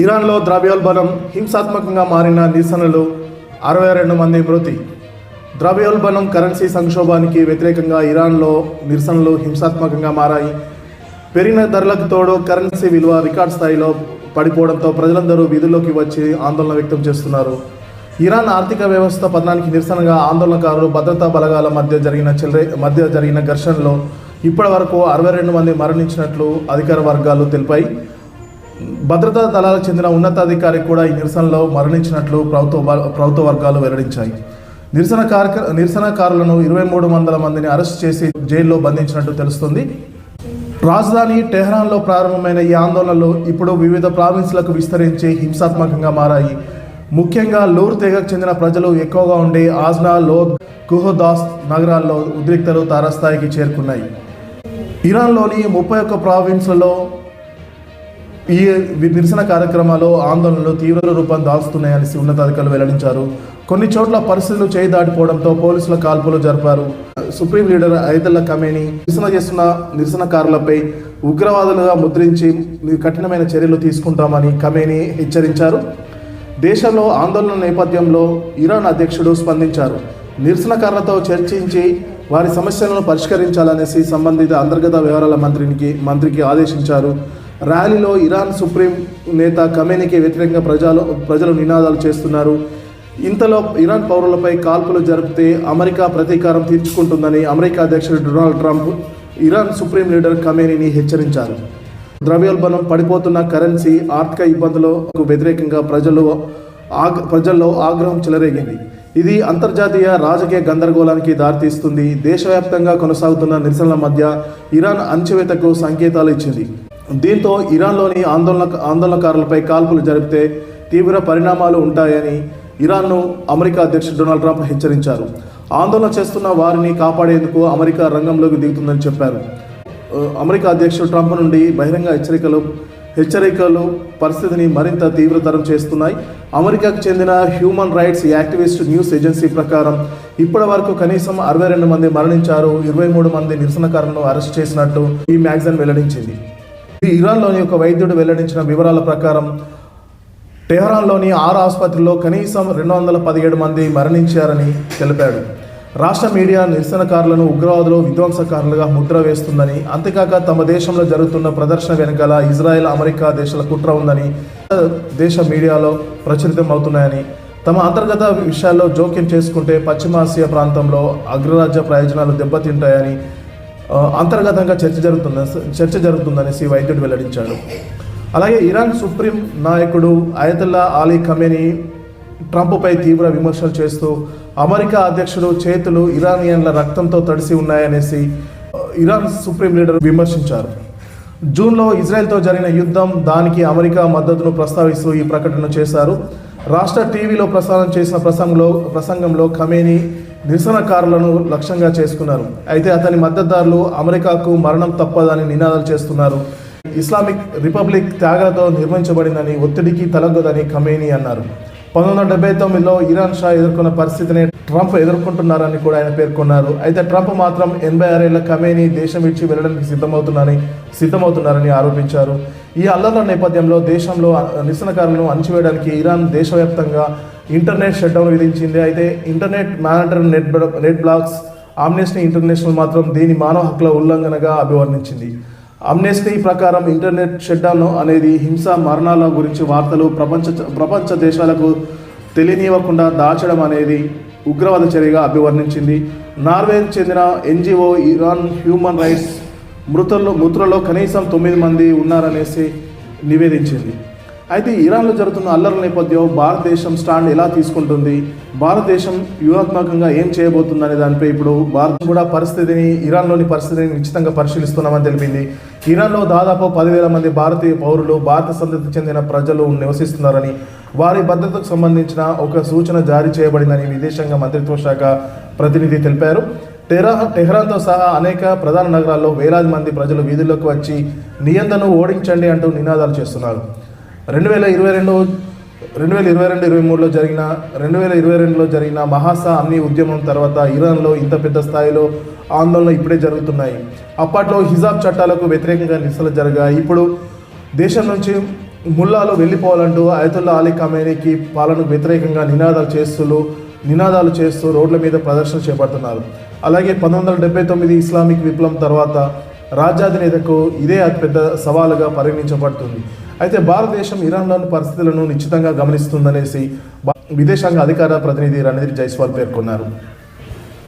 ఇరాన్లో ద్రవ్యోల్బణం హింసాత్మకంగా మారిన నిరసనలు అరవై రెండు మంది మృతి. ద్రవ్యోల్బణం కరెన్సీ సంక్షోభానికి వ్యతిరేకంగా ఇరాన్లో నిరసనలు హింసాత్మకంగా మారాయి. పెరిగిన ధరలకు తోడు కరెన్సీ విలువ రికార్డ్ స్థాయిలో పడిపోవడంతో ప్రజలందరూ వీధుల్లోకి వచ్చి ఆందోళన వ్యక్తం చేస్తున్నారు. ఇరాన్ ఆర్థిక వ్యవస్థ పతనానికి నిరసనగా ఆందోళనకారులు భద్రతా బలగాల మధ్య జరిగిన చెల్లె మధ్య జరిగిన ఘర్షణలో ఇప్పటి వరకు అరవై రెండు మంది మరణించినట్లు అధికార వర్గాలు తెలిపాయి. భద్రతా దళాలకు చెందిన ఉన్నతాధికారి కూడా ఈ నిరసనలో మరణించినట్లు ప్రభుత్వ ప్రభుత్వ వర్గాలు వెల్లడించాయి. నిరసన కార్య నిరసనకారులను ఇరవై మూడు వందల మందిని అరెస్ట్ చేసి జైల్లో బంధించినట్టు తెలుస్తుంది. రాజధాని టెహ్రాన్లో ప్రారంభమైన ఈ ఆందోళనలు ఇప్పుడు వివిధ ప్రావిన్స్లకు విస్తరించి హింసాత్మకంగా మారాయి. ముఖ్యంగా లూర్ తెగకు చెందిన ప్రజలు ఎక్కువగా ఉండే ఆజ్నా లోద్ కుహోదాస్ నగరాల్లో ఉద్రిక్తలు తారస్థాయికి చేరుకున్నాయి. ఇరాన్లోని ముప్పై ఒక్క ప్రావిన్స్లలో ఈ నిరసన కార్యక్రమాలు ఆందోళనలు తీవ్ర రూపం దాల్చుతున్నాయని ఉన్నతాధికారులు వెల్లడించారు. కొన్ని చోట్ల పరిస్థితులు చేయి దాటిపోవడంతో పోలీసుల కాల్పులు జరిపారు. సుప్రీం లీడర్ ఐదల్లా కమేని నిరసన చేస్తున్న నిరసనకారులపై ఉగ్రవాదులుగా ముద్రించి కఠినమైన చర్యలు తీసుకుంటామని కమేని హెచ్చరించారు. దేశంలో ఆందోళన నేపథ్యంలో ఇరాన్ అధ్యక్షుడు స్పందించారు. నిరసనకారులతో చర్చించి వారి సమస్యలను పరిష్కరించాలనేసి సంబంధిత అంతర్గత వ్యవహారాల మంత్రికి మంత్రికి ఆదేశించారు. ర్యాలీలో ఇరాన్ సుప్రీం నేత కమేనికి వ్యతిరేకంగా ప్రజలు ప్రజలు నినాదాలు చేస్తున్నారు. ఇంతలో ఇరాన్ పౌరులపై కాల్పులు జరిపితే అమెరికా ప్రతీకారం తీర్చుకుంటుందని అమెరికా అధ్యక్షుడు Donald Trump Iran supreme leader కమేనీని హెచ్చరించారు. ద్రవ్యోల్బణం పడిపోతున్న కరెన్సీ ఆర్థిక ఇబ్బందులకు వ్యతిరేకంగా ప్రజలు ఆగ్ ప్రజల్లో ఆగ్రహం చెలరేగింది. ఇది అంతర్జాతీయ రాజకీయ గందరగోళానికి దారితీస్తుంది. దేశవ్యాప్తంగా కొనసాగుతున్న నిరసనల మధ్య ఇరాన్ అణచివేతకు సంకేతాలు ఇచ్చింది. దీంతో ఇరాన్లోని ఆందోళన ఆందోళనకారులపై కాల్పులు జరిపితే తీవ్ర పరిణామాలు ఉంటాయని ఇరాన్ను అమెరికా అధ్యక్షుడు డొనాల్డ్ ట్రంప్ హెచ్చరించారు. ఆందోళన చేస్తున్న వారిని కాపాడేందుకు అమెరికా రంగంలోకి దిగుతుందని చెప్పారు. అమెరికా అధ్యక్షుడు ట్రంప్ నుండి బహిరంగ హెచ్చరికలు హెచ్చరికలు పరిస్థితిని మరింత తీవ్రతరం చేస్తున్నాయి. అమెరికాకు చెందిన human rights activist news agency ప్రకారం ఇప్పటి వరకు కనీసం అరవై రెండు మంది మరణించారు. ఇరవై మూడు మంది నిరసనకారులను అరెస్ట్ చేసినట్టు ఈ మ్యాగజైన్ వెల్లడించింది. ఇరాన్లోని ఒక వైద్యుడు వెల్లడించిన వివరాల ప్రకారం టెహరాన్లోని ఆరు ఆసుపత్రిలో కనీసం రెండు వందల పదిహేడు మంది మరణించారని తెలిపాడు. రాష్ట్ర మీడియా నిరసనకారులను ఉగ్రవాదులు విధ్వంసకారులుగా ముద్ర వేస్తుందని అంతేకాక తమ దేశంలో జరుగుతున్న ప్రదర్శన వెనుకల ఇజ్రాయెల్ అమెరికా దేశాల కుట్ర ఉందని దేశ మీడియాలో ప్రచురితం అవుతున్నాయని తమ అంతర్గత విషయాల్లో జోక్యం చేసుకుంటే పశ్చిమాసియా ప్రాంతంలో అగ్రరాజ్య ప్రయోజనాలు దెబ్బతింటాయని అంతర్గతంగా చర్చ జరుగుతుంద చర్చ జరుగుతుందనేసి వైద్యుడు వెల్లడించాడు. అలాగే ఇరాన్ సుప్రీం నాయకుడు ఆయతుల్లా అలీ ఖమేని ట్రంప్పై తీవ్ర విమర్శలు చేస్తూ అమెరికా అధ్యక్షుడు చేతులు ఇరానియన్ల రక్తంతో తడిసి ఉన్నాయనేసి ఇరాన్ సుప్రీం లీడర్ విమర్శించారు. జూన్లో ఇజ్రాయెల్తో జరిగిన యుద్ధం దానికి అమెరికా మద్దతును ప్రస్తావిస్తూ ఈ ప్రకటన చేశారు. రాష్ట్ర టీవీలో ప్రసారం చేసిన ప్రసంగంలో ప్రసంగంలో ఖమేని నిరసనకారులను లక్ష్యంగా చేసుకున్నారు. అయితే అతని మద్దతుదారులు అమెరికాకు మరణం తప్పదని నినాదాలు చేస్తున్నారు. ఇస్లామిక్ రిపబ్లిక్ త్యాగాలతో నిర్మించబడిందని ఒత్తిడికి తలగదని ఖమేని అన్నారు. పంతొమ్మిది వందల డెబ్బై తొమ్మిదిలో ఇరాన్ షా ఎదుర్కొన్న పరిస్థితిని ట్రంప్ ఎదుర్కొంటున్నారని కూడా ఆయన పేర్కొన్నారు. అయితే ట్రంప్ మాత్రం ఎనభై ఆరేళ్ళ కమేని దేశం ఇచ్చి వెళ్ళడానికి సిద్ధమవుతున్నారని సిద్ధమవుతున్నారని ఆరోపించారు. ఈ అల్లర్ల నేపథ్యంలో దేశంలో నిరసనకారులను అణచివేయడానికి ఇరాన్ దేశవ్యాప్తంగా ఇంటర్నెట్ షట్డౌన్ విధించింది. అయితే ఇంటర్నెట్ మానిటర్ నెట్ బ్ల- నెట్ బ్లాక్స్ ఆమ్నెస్టీ ఇంటర్నేషనల్ మాత్రం దీని మానవ హక్కుల ఉల్లంఘనగా అభివర్ణించింది. అమ్నెస్టీ ప్రకారం ఇంటర్నెట్ షట్డౌన్ అనేది హింస మరణాల గురించి వార్తలు ప్రపంచ ప్రపంచ దేశాలకు తెలియనివ్వకుండా దాచడం అనేది ఉగ్రవాద చర్యగా అభివర్ణించింది. నార్వేకి చెందిన ఎన్జిఓ ఇరాన్ హ్యూమన్ రైట్స్ మృతుల్లో మృతులలో కనీసం తొమ్మిది మంది ఉన్నారనేసి నివేదించింది. అయితే ఇరాన్లో జరుగుతున్న అల్లర్ల నేపథ్యం భారతదేశం స్టాండ్ ఎలా తీసుకుంటుంది? భారతదేశం వ్యూహాత్మకంగా ఏం చేయబోతుంది అనే దానిపై ఇప్పుడు భారత్ కూడా పరిస్థితిని ఇరాన్లోని పరిస్థితిని నిశ్చితంగా పరిశీలిస్తున్నామని తెలిపింది. ఇరాన్లో దాదాపు పదివేల మంది భారతీయ పౌరులు భారత సంతతి చెందిన ప్రజలు నివసిస్తున్నారని వారి భద్రతకు సంబంధించిన ఒక సూచన జారీ చేయబడిందని విదేశాంగ మంత్రిత్వ శాఖ ప్రతినిధి తెలిపారు. టెహరా టెహ్రాన్తో సహా అనేక ప్రధాన నగరాల్లో వేలాది మంది ప్రజలు వీధుల్లోకి వచ్చి నియంత్రణను ఓడించండి అంటూ నినాదాలు చేస్తున్నారు. రెండు వేల ఇరవై రెండు రెండు వేల ఇరవై రెండు ఇరవై మూడులో జరిగిన రెండు వేల ఇరవై రెండులో జరిగిన మహాసా అన్ని ఉద్యమం తర్వాత ఇరాన్లో ఇంత పెద్ద స్థాయిలో ఆందోళనలు ఇప్పుడే జరుగుతున్నాయి. అప్పట్లో హిజాబ్ చట్టాలకు వ్యతిరేకంగా నిరసనలు జరిగాయి. ఇప్పుడు దేశం నుంచి ముల్లాలు వెళ్ళిపోవాలంటూ అయతుల్లా అలీ ఖమేనీకి పాలనకు వ్యతిరేకంగా నినాదాలు చేస్తూ నినాదాలు చేస్తూ రోడ్ల మీద ప్రదర్శన చేపడుతున్నారు. అలాగే పంతొమ్మిది వందల డెబ్బై తొమ్మిది ఇస్లామిక్ విప్లవం తర్వాత రాజ్యాధినేతకు ఇదే అతిపెద్ద సవాలుగా పరిగణించబడుతుంది. అయితే భారతదేశం ఇరాన్లోని పరిస్థితులను నిశ్చితంగా గమనిస్తుందనేసి విదేశాంగ అధికార ప్రతినిధి రణధీర్ జైస్వాల్ పేర్కొన్నారు.